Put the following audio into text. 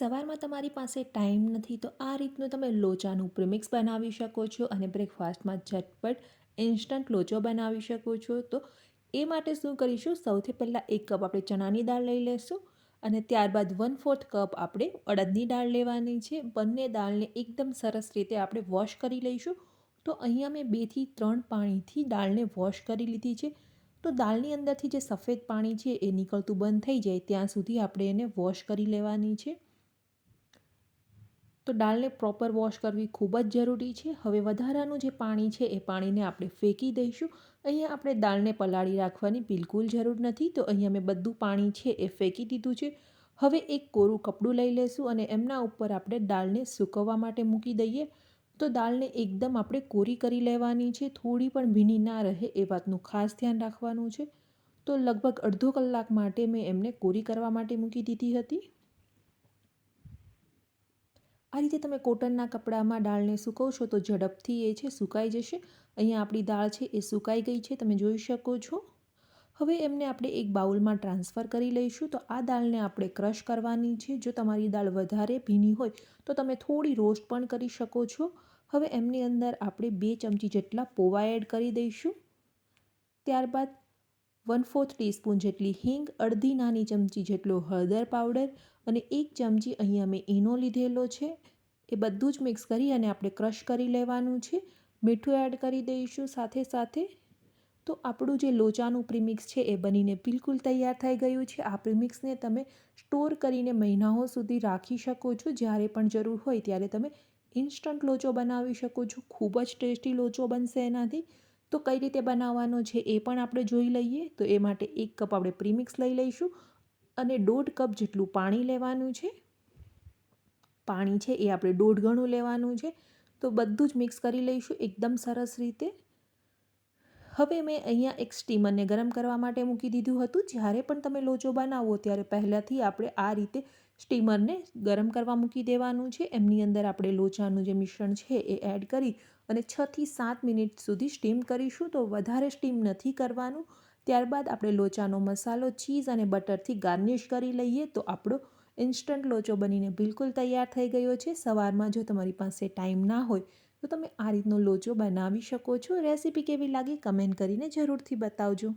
સવારમાં તમારી પાસે ટાઈમ નથી, તો આ રીતનું તમે લોચાનું પ્રીમિક્સ બનાવી શકો છો અને બ્રેકફાસ્ટમાં ઝટપટ ઇન્સ્ટન્ટ લોચો બનાવી શકો છો. તો એ માટે શું કરીશું? સૌથી પહેલાં એક કપ આપણે ચણાની દાળ લઈ લઈશું અને ત્યારબાદ વન ફોર્થ કપ આપણે અડદની દાળ લેવાની છે. બંને દાળને એકદમ સરસ રીતે આપણે વોશ કરી લઈશું. તો અહીંયા મેં બેથી ત્રણ પાણીથી દાળને વોશ કરી લીધી છે. તો દાળની અંદરથી જે સફેદ પાણી છે એ નીકળતું બંધ થઈ જાય, ત્યાં સુધી આપણે એને વોશ કરી લેવાની છે. તો દાળને પ્રોપર વોશ કરવી ખૂબ જ જરૂરી છે. હવે વધારાનું જે પાણી છે એ પાણીને આપણે ફેંકી દઈશું. અહીંયા આપણે દાળને પલાળી રાખવાની બિલકુલ જરૂર નથી. તો અહીંયા મેં બધું પાણી છે એ ફેંકી દીધું છે. હવે એક કોરું કપડું લઈ લઈશું અને એમના ઉપર આપણે દાળને સૂકવવા માટે મૂકી દઈએ. તો દાળને એકદમ આપણે કોરી કરી લેવાની છે. થોડી પણ ભીની ના રહે એ વાતનું ખાસ ધ્યાન રાખવાનું છે. તો લગભગ અડધો કલાક માટે મેં એમને કોરી કરવા માટે મૂકી દીધી હતી. આ રીતે તમે કોટનના કપડામાં દાળને સૂકવશો તો ઝડપથી એ છે, સુકાઈ જશે. અહીંયા આપણી દાળ છે, એ સુકાઈ ગઈ છે, તમે જોઈ શકો છો. હવે એમને આપણે એક બાઉલમાં ટ્રાન્સફર કરી લઈશું. તો આ દાળને આપણે ક્રશ કરવાની છે. જો તમારી દાળ વધારે ભીની હોય, તો તમે થોડી રોસ્ટ પણ કરી શકો છો. હવે એમની અંદર આપણે બે ચમચી જેટલા પોવા એડ કરી દઈશું. ત્યારબાદ વન ફોર્થ ટીસ્પૂન જેટલી હિંગ, અડધી નાની ચમચી જેટલો હળદર પાવડર અને એક ચમચી અહીંયા મેં ઈનો લીધેલો છે. એ બધું જ મિક્સ કરી અને આપણે ક્રશ કરી લેવાનું છે. મીઠું એડ કરી દઈશું સાથે સાથે. તો આપણું જે લોચાનું પ્રીમિક્સ છે એ બનીને બિલકુલ તૈયાર થઈ ગયું છે. આ પ્રીમિક્સને તમે સ્ટોર કરીને મહિનાઓ સુધી રાખી શકો છો. જ્યારે પણ જરૂર હોય ત્યારે તમે ઇન્સ્ટન્ટ લોચો બનાવી શકો છો. ખૂબ જ ટેસ્ટી લોચો બનશે એનાથી. તો કઈ રીતે બનાવવાનો છે એ પણ આપણે જોઈ લઈએ. તો એ માટે એક કપ આપણે પ્રીમિક્સ લઈ લઈશું અને દોઢ કપ જેટલું પાણી લેવાનું છે. પાણી છે એ આપણે દોઢ ગણું લેવાનું છે. તો બધું જ મિક્સ કરી લઈશું એકદમ સરસ રીતે. હવે મેં અહીંયા એક સ્ટીમરને ગરમ કરવા માટે મૂકી દીધું હતું. જ્યારે પણ તમે લોચો બનાવો, ત્યારે પહેલાંથી આપણે આ રીતે સ્ટીમરને ગરમ કરવા મૂકી દેવાનું છે. એમની અંદર આપણે લોચાનું જે મિશ્રણ છે એ એડ કરી અને છથી સાત મિનિટ સુધી સ્ટીમ કરીશું. તો વધારે સ્ટીમ નથી કરવાનું. ત્યારબાદ આપણે લોચાનો મસાલો, ચીઝ અને બટરથી ગાર્નિશ કરી લઈએ. તો આપણો ઇન્સ્ટન્ટ લોચો બનીને બિલકુલ તૈયાર થઈ ગયો છે. સવારમાં જો તમારી પાસે ટાઈમ ના હોય તો તમે આ રીતનો લોચો બનાવી શકો છો. રેસીપી કેવી લાગી કમેન્ટ કરીને જરૂરથી બતાવજો.